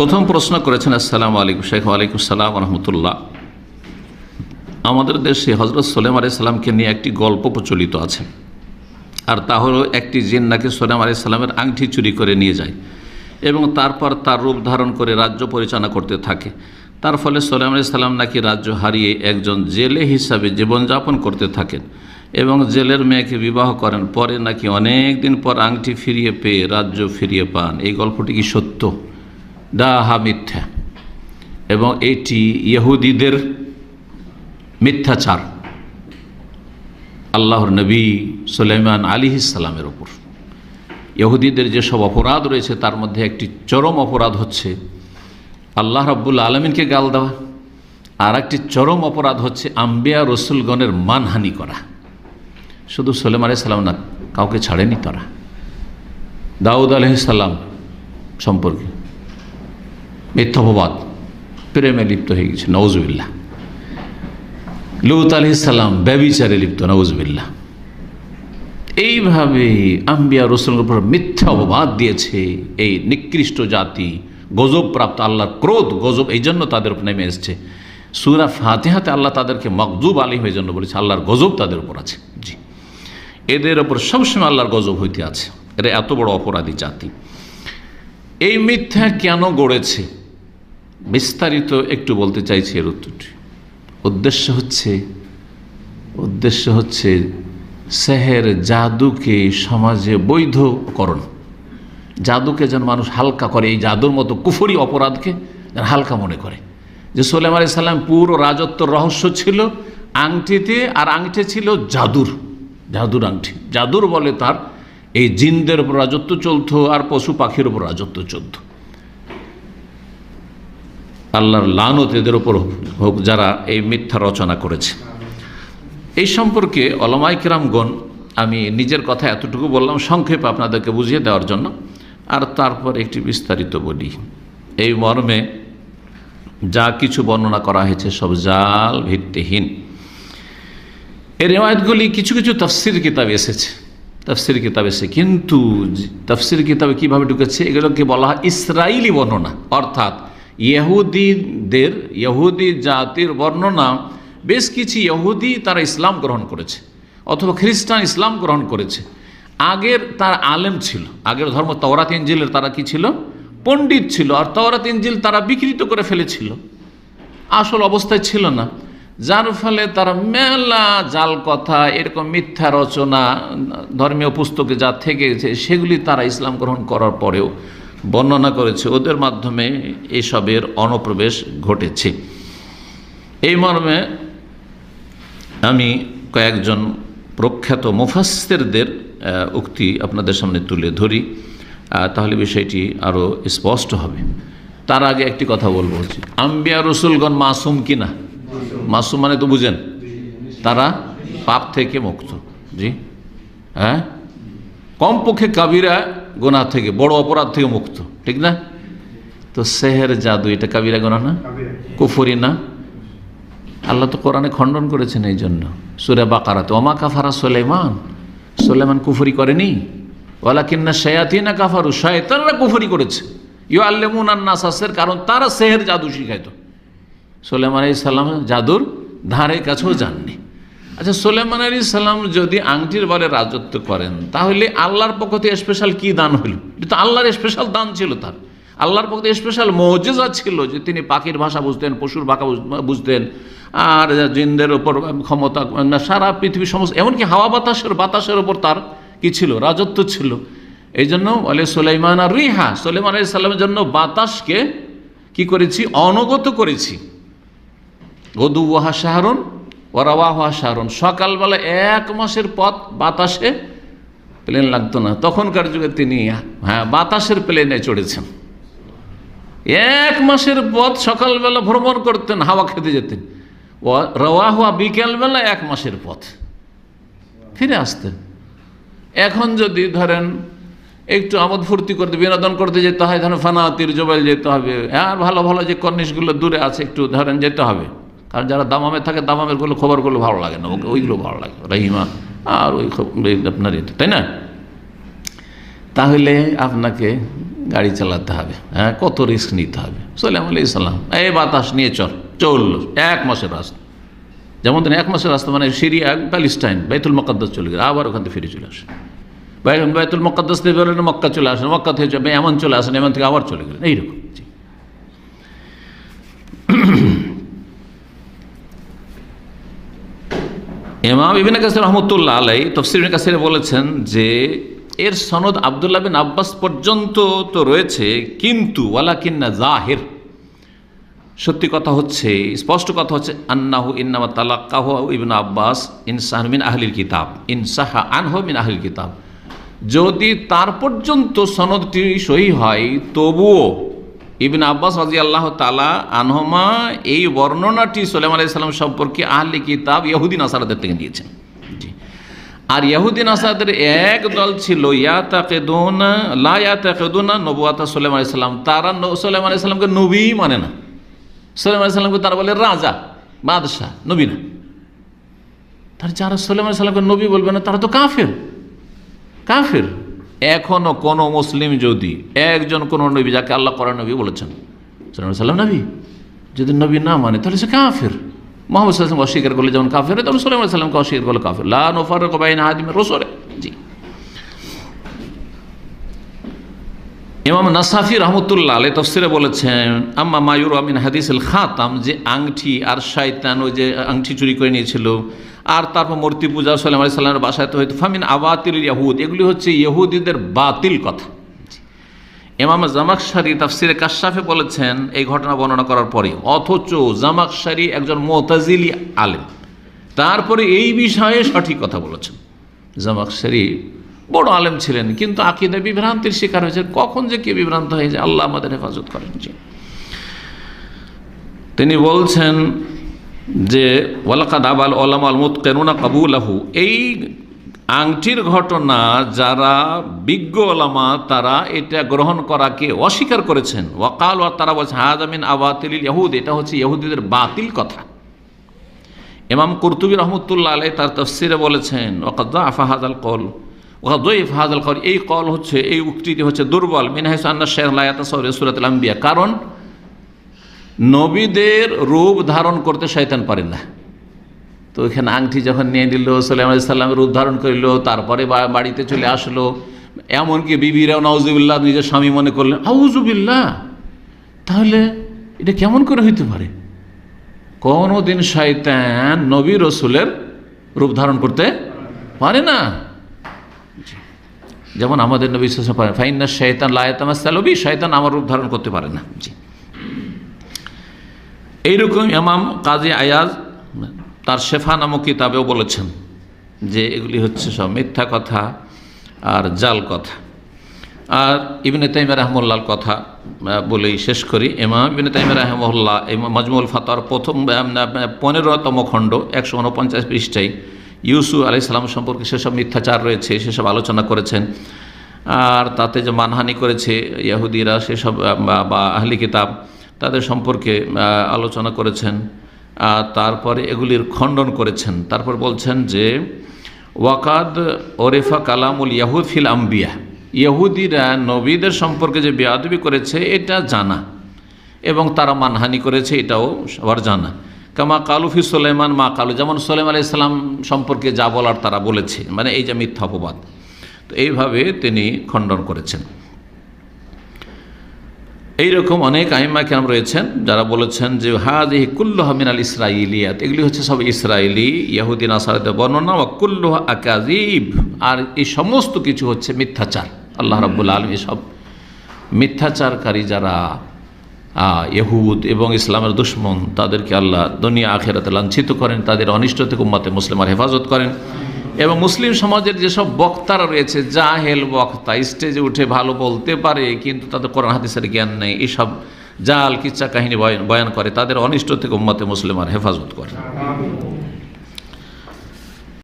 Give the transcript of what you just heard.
প্রথম প্রশ্ন করেছেন, আসসালামু আলাইকুম শেখ ওয়ালাইকুম সালাম রহমতুল্লাহ। আমাদের দেশে হজরত সোলেম আলি সাল্লামকে নিয়ে একটি গল্প প্রচলিত আছে। আর তা হলো, একটি জিন নাকি সোলেম আলি সাল্লামের আংটি চুরি করে নিয়ে যায় এবং তারপর তার রূপ ধারণ করে রাজ্য পরিচালনা করতে থাকে। তার ফলে সোলেম আলি সাল্লাম নাকি রাজ্য হারিয়ে একজন জেলে হিসাবে জীবনযাপন করতে থাকেন এবং জেলের মেয়েকে বিবাহ করেন। পরে নাকি অনেক দিন পর আংটি ফিরিয়ে পেয়ে রাজ্য ফিরিয়ে পান। এই গল্পটি কি সত্য? ডাহা মিথ্যা। এবং এটি ইহুদিদের মিথ্যাচার। আল্লাহর নবী সুলাইমান আলী ইসালামের ওপর ইহুদিদের যেসব অপরাধ রয়েছে, তার মধ্যে একটি চরম অপরাধ হচ্ছে আল্লাহ রাব্বুল আলমিনকে গাল দেওয়া। আর একটি চরম অপরাধ হচ্ছে আম্বিয়া রসুলগণের মানহানি করা। শুধু সোলেম আলি সাল্লাম না, কাউকে ছাড়েনি তারা। দাউদ আলহিসাল্লাম সম্পর্কে। মিথ্যাপবাদ, প্রেমে লিপ্ত হয়ে গেছে নওয়াজবিল্লা লুত আলি সাল্লাম ব্যবিচারে লিপ্ত নওয়াজবিল্লা এইভাবে আম্বিয়া রসুলের উপর মিথ্যা অপবাদ দিয়েছে এই নিকৃষ্ট জাতি গজব প্রাপ্ত আল্লাহর ক্রোধ, গজব এই জন্য তাদের উপর নেমে এসছে। সুরা ফাতেহাতে আল্লাহ তাদেরকে মকজুব আলী হয়ে জন্য বলেছে, আল্লাহর গজব তাদের উপর আছে। জি। এদের ওপর সবসময় আল্লাহর গজব হইতে আছে। এরা এত বড় অপরাধী জাতি। এই মিথ্যা কেন গড়েছে? বিস্তারিত একটু বলতে চাইছি এর উত্তরটি। উদ্দেশ্য হচ্ছে উদ্দেশ্য হচ্ছে সেহের জাদুকে সমাজে বৈধকরণ। জাদুকে যেন মানুষ হালকা করে, এই জাদুর মতো কুফরি অপরাধকে যেন হালকা মনে করে। যে সোলেম আলি সাল্লাম পুরো রাজত্ব রহস্য ছিল, আংটিতে আর আংটি ছিল জাদুর জাদুর আংটি। জাদুর বলে তার এই জিনদের উপর রাজত্ব চলতো আর পশু পাখির উপর রাজত্ব চলত। আল্লাহর লানত এদের ওপর হোক যারা এই মিথ্যা রচনা করেছে। এই সম্পর্কে অলমাই কিরামগণ, আমি নিজের কথা এতটুকু বললাম, সংক্ষেপে আপনাদেরকে বুঝিয়ে দেওয়ার জন্য। আর তারপর একটি বিস্তারিত বলি। এই মর্মে যা কিছু বর্ণনা করা হয়েছে সব জাল ভিত্তিহীন। এই রেওয়ায়তগুলি কিছু কিছু তফসির কিতাবে এসেছে। তফসির কিতাব এসে কিন্তু তফসির কিতাবে কীভাবে ঢুকেছে? এগুলোকে বলা হয় ইসরায়েলি বর্ণনা। অর্থাৎ ইহুদিদের, ইহুদি জাতির বর্ণনা বেশ কিছু ইহুদি তারা ইসলাম গ্রহণ করেছে, অথবা খ্রিস্টান ইসলাম গ্রহণ করেছে। আগের তার আলেম ছিল, আগের ধর্ম তওরাত ইঞ্জিলের তারা কি ছিল? পণ্ডিত ছিল, আর তওরাত ইঞ্জিল তারা বিকৃত করে ফেলেছিল। আসল অবস্থায় ছিল না, যার ফলে তারা মেলা জাল কথা, এরকম মিথ্যা রচনা, ধর্মীয় পুস্তকে যা থেকে সেগুলি তারা ইসলাম গ্রহণ করার পরেও বর্ণনা করেছে, ওদের মাধ্যমে এসবের অনুপ্রবেশ ঘটেছে। এই মর্মে আমি কয়েকজন প্রখ্যাত মুফাসেরদের উক্তি আপনাদের সামনে তুলে ধরি তাহলে বিষয়টি আরও স্পষ্ট হবে। তার আগে একটি কথা বলব। আম্বিয়া রসুলগণ মাসুম কিনা? মাসুম মানে তো বুঝেন। তারা পাপ থেকে মুক্ত। জি? হ্যাঁ? কমপক্ষে কাবিরা গোনা থেকে বড় অপরাধ থেকে মুক্ত ঠিক না? তো সেহের জাদু এটা কাবিরা গোনা না? কুফরি না? আল্লাহ তো কোরআনে খণ্ডন করেছেন এই জন্য। সুরে বাকারাতে ওমা কাফারা সোলেমান সোলেমান কুফরি করেনি। ওলা কিন্না শয়াতিনা কাফারু শয়তানরা কুফরি করেছে। ইউ আল্লেমুন আন্নাসের কারণ তারা সেহের জাদু শিখাইতো। সোলেমান আলী সাল্লাম জাদুর ধারে কাছেও যাননি। আচ্ছা সোলেমান আলী সাল্লাম যদি আংটির বলে রাজত্ব করেন, তাহলে আল্লাহর পক্ষ থেকে স্পেশাল কী দান হইল? এটা তো আল্লাহর স্পেশাল দান ছিল তার। আল্লাহর পক্ষ থেকে স্পেশাল মৌজেজা ছিল যে তিনি পাখির ভাষা বুঝতেন, পশুর ভাষা বুঝতেন, আর জিনদের ওপর ক্ষমতা সারা পৃথিবীর সমস্ত, এমনকি হাওয়া বাতাসের বাতাসের ওপর তার কি ছিল? রাজত্ব ছিল। এই জন্য বলে সোলাইমান আর রিহা সোলেমান আলী সাল্লামের জন্য বাতাসকে কি করেছি? অনগত করেছি। গদু ওয়াহা শাহরুন ওয়ারাওয়াহা শাহরুন সকালবেলা এক মাসের পথ বাতাসে প্লেন লাগতো না। তখনকার যুগে তিনি হ্যাঁ বাতাসের প্লেনে চড়েছেন। এক মাসের পথ সকালবেলা ভ্রমণ করতেন, হাওয়া খেতে যেতেন। ও রওয়া হওয়া বিকেলবেলা এক মাসের পথ। ফিরে আসতেন। এখন যদি ধরেন একটু আমোদ ফুর্তি করতে, বিনোদন করতে যেতে হয়, ধরেন ফানাতির জবাইল যেতে হবে আর ভালো ভালো যে কর্নিশগুলো দূরে আছে, একটু ধরেন যেতে হবে। কারণ যারা দামামে থাকে, দামামেরগুলো খবরগুলো ভালো লাগে না, ওকে ওইগুলো ভালো লাগে রহিমা, আর ওই আপনার তাই না? তাহলে আপনাকে গাড়ি চালাতে হবে হ্যাঁ কত রিস্ক নিতে হবে। সাল্লাম আলি সাল্লাম এই বাতাস নিয়ে চল চলল এক মাসের রাস্তা। যেমন ধরেন এক মাসের রাস্তা মানে সিরিয়া, প্যালিস্টাইন, বাইতুল মকাদ্দাস চলে গেলে, আবার ওখান থেকে ফিরে চলে আসে। বাই- বাইতুল মকাদ্দাস থেকে বেরোলেন মক্কা চলে আসেন, মক্কা থেকে এমন চলে আসেন, এমন থেকে আবার চলে গেলেন, এইরকম। জি। ইমাম ইবিন কাসির রহমতুল্লাহ আলাই তফসির কাসিরে বলেছেন যে এর সনদ আবদুল্লাহ বিন আব্বাস পর্যন্ত তো রয়েছে, কিন্তু ওয়ালাকিন্না জাহির সত্যি কথা হচ্ছে, স্পষ্ট কথা হচ্ছে, আন্নাহু ইন্নামা তালাক্কাহ ইবিন আব্বাস ইনসাহ মিন আহলিল কিতাব, ইনসাহা আনহ মিন আহলিল কিতাব যদি তার পর্যন্ত সনদটি সহি হয়, তবুও ইবিন আব্বাস রাজি আল্লাহ তালা আনহমা এই বর্ণনাটি সোলেম আলি আলাইসাল্লাম সম্পর্কে আহলি কিতাব ইহুদিন আসারাদের থেকে নিয়েছেন জি। আর ইহুদিন আসাদের এক দল ছিল, ইয়াতাকেদুনা, লা ইয়াতাকেদুনা নবুয়াতা সোলেম। আলি আলাইসাল্লাম তারা সোলেম আলাইসাল্লামকে নবী মানে না। সোলেম আলি আলাইসাল্লামকে তারা বলে রাজা, বাদশাহ, নবী না। তার যারা সোলেম আলি আলাইসাল্লামকে নবী বলবে না, তারা তো কাফের। কাফের। এখনও কোনো মুসলিম যদি একজন কোনো নবী যাকে আল্লাহ করা নবী বলেছেন সাল্লাম নবী, যদি নবী না মানে তাহলে সে কাফের। মোহাম্মদ সাল্লাম অস্বীকার করলে যেমন কাফের তখন সাল্লাম সাল্লামকে অস্বীকার করলে কাফের। লা নোফার কবাইন আদিমের রসরে জি ইমাম নাসাফি রহমতুল্লাহ আলী তফসিরে বলেছেন, আম্মা মায়ুর আমিন হাদিস আল খাতাম যে আংটি আর শায়তান ওই যে আংটি চুরি করে নিয়েছিল, আর তারপর মূর্তি পূজা সাল্লাম আলি সাল্লামের বাসায় তো হয়তো ফামিন আবাতিল ইয়াহুদ, এগুলি হচ্ছে ইহুদিদের বাতিল কথা। ইমাম জামাকসারি তাফসিরে কাশাফে বলেছেন, এই ঘটনা বর্ণনা করার পরে অথচ জামাকসারি একজন মোতাজিলি আলেম। তারপরে এই বিষয়ে সঠিক কথা বলেছেন। জামাকসারি বড় আলেম ছিলেন, কিন্তু আকিদা বিভ্রান্তির শিকার হয়েছে কখন যে কে বিভ্রান্ত হয়েছে আল্লাহ আমাদের হেফাজত করেন তিনি বলছেন যে, ওয়ালাকাদ আবাল ওলাম আলমুদ কেনুনা কাবুলাহু। এই আংটির ঘটনা যারা বিজ্ঞ ওলামা তারা এটা গ্রহণ করাকে অস্বীকার করেছেন। ওয়াকাল ওয়া তারা বলছে হাজামিন আবাতিল ইহুদ এটা হচ্ছে ইহুদিদের বাতিল কথা। ইমাম কুরতুবী রহমতুল্লাহ আলাই তার তফসিরে বলেছেন ওকাদ্দা আফাহাদ আল কল ওকাদ্দই ফাহাদ আল কল এই কল হচ্ছে, এই উক্তিটি হচ্ছে দুর্বল। মিনহাইস আন্না শেখ লায়াতা সৌরে সুরাত আম্বিয়া কারণ নবীদের রূপ ধারণ করতে শয়তান পারে না। তো ওইখানে আংটি যখন নিয়ে নিল সাল্লাম সাল্লাম রূপ ধারণ করিল, তারপরে বাড়িতে চলে আসলো। এমনকি বিবিরাও নওজুবিল্লাহ নিজের স্বামী মনে করলেন আউজুবিল্লাহ তাহলে এটা কেমন করে হইতে পারে? কোনো দিন শয়তান নবী রসুলের রূপ ধারণ করতে পারে না। যেমন আমাদের নবী সাল্লাল্লাহু আলাইহি ওয়াসাল্লাম পারে ফাইন্না শয়তান লায়াতামাসালবি শয়তান আমার রূপ ধারণ করতে পারে না। জি। এইরকম ইমাম কাজী আয়াজ তার শেফা নামক কিতাবেও বলেছেন যে এগুলি হচ্ছে সব মিথ্যা কথা আর জাল কথা। আর ইবনে তাইমা রহমুল্লাহর কথা বলেই শেষ করি। ইমাম ইবনে তাইমা রহমুল্লাহ মজমুল ফাতার প্রথম পনেরোতম খণ্ড, একশো উনপঞ্চাশ পৃষ্ঠায় ইউসুফ আলি সালাম সম্পর্কে সেসব মিথ্যাচার রয়েছে, সেসব আলোচনা করেছেন। আর তাতে যে মানহানি করেছে ইয়াহুদিরা সেসব বা- আহলি কিতাব, তাদের সম্পর্কে আলোচনা করেছেন। আর তারপরে এগুলির খণ্ডন করেছেন। তারপর বলছেন যে, ওয়াকাদ ওরেফা কালামুল ইয়াহুদ ফিল আম্বিয়া। ইহুদিরা নবীদের সম্পর্কে যে বেয়াদবি করেছে, এটা জানা। এবং তারা মানহানি করেছে, এটাও সবার জানা। কামা কালুফি সোলেমান মা কালু। যেমন সোলেম আলি ইসলাম সম্পর্কে যা বলার তারা বলেছে মানে এই যে মিথ্যা অপবাদ। তো এইভাবে তিনি খণ্ডন করেছেন। এইরকম অনেক আহিমা কেরাম রয়েছেন, যারা বলেছেন যে হাজ কুল্লুহ মিনাল ইসরাইলিয়াত এগুলি হচ্ছে সব ইসরায়েলি ইয়াহুদ্দিন আসারাতে বর্ণনা ও কুল্লুহ আকাজিব আর এই সমস্ত কিছু হচ্ছে মিথ্যাচার। আল্লাহ রাব্বুল আলম এসব মিথ্যাচারকারী যারা ইহুদ এবং ইসলামের দুশ্মন তাদেরকে আল্লাহ দুনিয়া আখেরাতে লাঞ্ছিত করেন, তাদের অনিষ্ট থেকে উম্মাতে মুসলিমার হেফাজত করেন এবং মুসলিম সমাজের যেসব বক্তারা রয়েছে, জাহেল বক্তা, স্টেজে উঠে ভালো বলতে পারে কিন্তু তাদের কোরআন হাদিসের জ্ঞান নেই, এসব জাল, কিচ্ছা কাহিনী বয়ান করে, তাদের অনিষ্ট থেকে উম্মাতে মুসলিমার হেফাজত করে